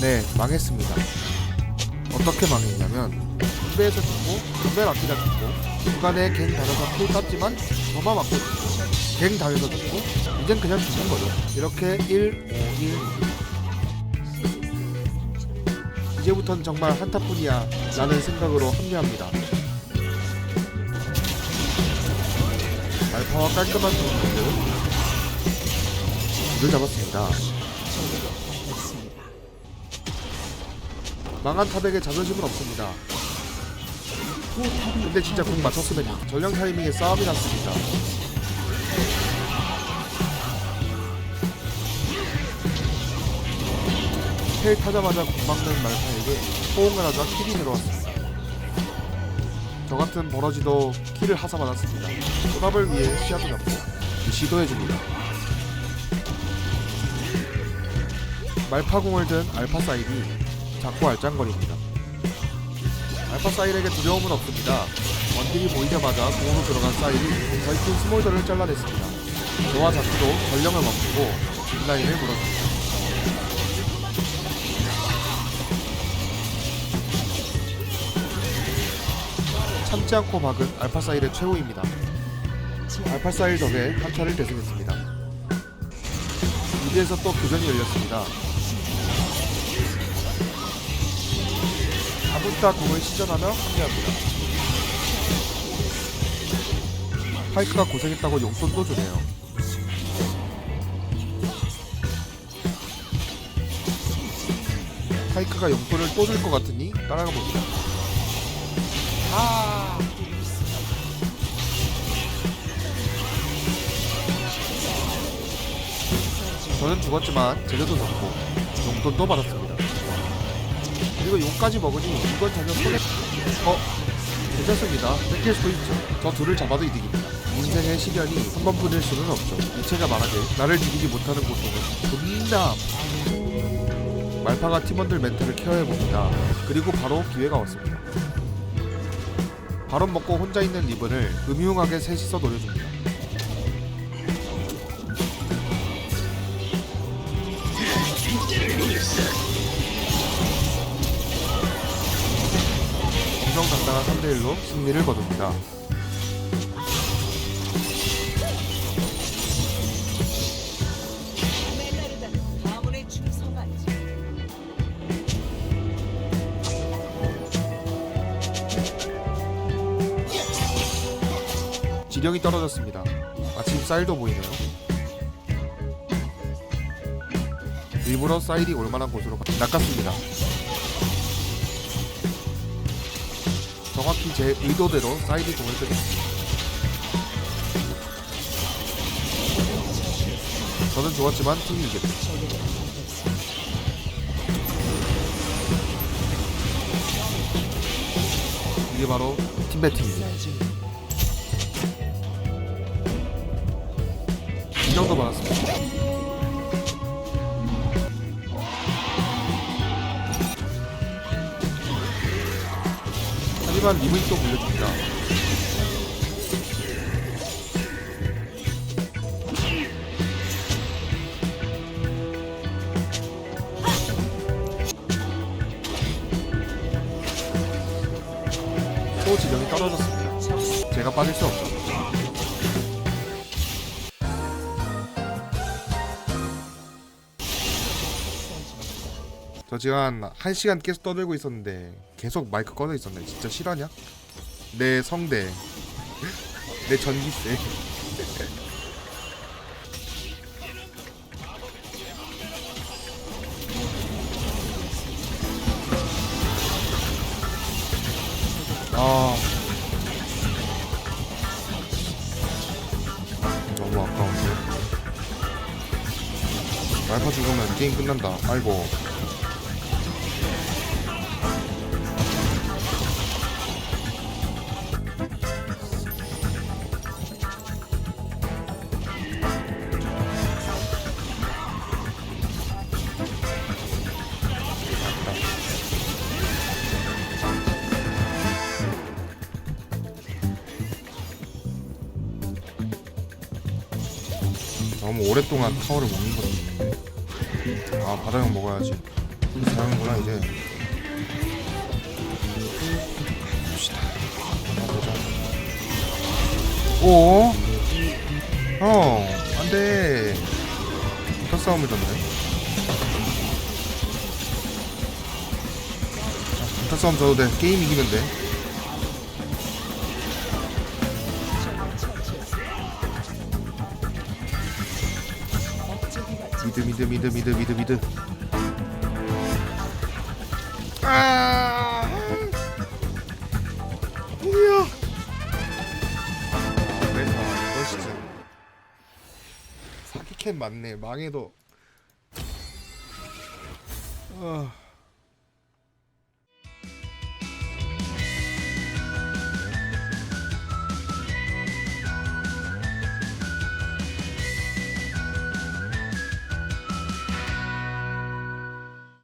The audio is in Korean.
네, 망했습니다. 어떻게 망했냐면 군대에서 죽고 군대 라키가 죽고 중간에 갱 다녀서 킬 땄지만 저만 맞고 갱 다녀서 죽고 이젠 그냥 죽는 거죠. 이렇게 1, 5, 1 이제부터는 정말 한타뿐이야 라는 생각으로 합류합니다. 알파와 깔끔한 동물들 를 잡았습니다. 망한 타백에 자존심은 없습니다. 근데 진짜 공 맞췄으면요. 전령 타이밍에 싸움이 났습니다. 헬 타자마자 공 막는 말파에게 호응을 하자 킬이 들어왔습니다. 저 같은 버러지도 킬을 하사받았습니다. 소답을 위해 시야도 잡고 시도해줍니다. 말파공을 든 알파 사일이 자꾸 알짱거립니다. 알파 사일에게 두려움은 없습니다. 원딜이 보이자마자 공으로 들어간 사일이 저희팀 스몰더를 잘라냈습니다. 저와 자크도 전령을 멈추고 뒷라인을 물었습니다. 참지 않고 박은 알파 사일의 최후입니다. 알파 사일 덕에 한타를 대승했습니다. 무대에서 또 교전이 열렸습니다. 아무따 공을 시전하며 합류합니다. 파이크가 고생했다고 용돈도 주네요. 파이크가 용돈을 또 줄 것 같으니 따라가 봅니다. 아. 저는 죽었지만 제대도 잡고 용돈도 받았습니다. 그리고 용까지 먹으니 이건 전혀 손해 어? 괜찮습니다. 뺏길 수도 있죠. 저 둘을 잡아도 이득입니다. 인생의 시련이 한 번뿐일 수는 없죠. 이체가 말하길 나를 죽이지 못하는 고통은 존나. 말파가 팀원들 멘탈을 케어해봅니다. 그리고 바로 기회가 왔습니다. 바로 먹고 혼자 있는 리븐을 음흉하게 셋이서 노려줍니다. 정당당한 3대1로 승리를 거둡니다. 지령이 떨어졌습니다. 아침 쌀도 보이네요. 일부러 쌀이 올만한 곳으로 가- 낚았습니다. 정확히 제 의도대로 사이드 공을 뜨겠습니다. 저는 좋았지만 팀이 이겼죠. 이게 바로 팀 배팅입니다. 이 정도 받았습니다. 하지만 리븐이 또 물려줍니다. 또 지령이 떨어졌습니다. 제가 빠질 수 없죠. 저 지금 한 1시간 계속 떠들고 있었는데 계속 마이크 꺼져 있었네. 진짜 실화냐? 내 성대. 내 전기세. 아. 너무 아까운데. 알파 죽으면 게임 끝난다. 아이고 너무 오랫동안 타워를 먹는 것 같은데 아 바다형 먹어야지. 하는구나 이제 봅시다. 보자 오? 형 안돼. 첫 싸움을 졌네. 자, 첫 싸움 져도 돼. 게임 이기면 돼 미드 미드 미드 미드 미드 미드 아 뭐야. 진짜 사기캔 맞네. 망해도. 아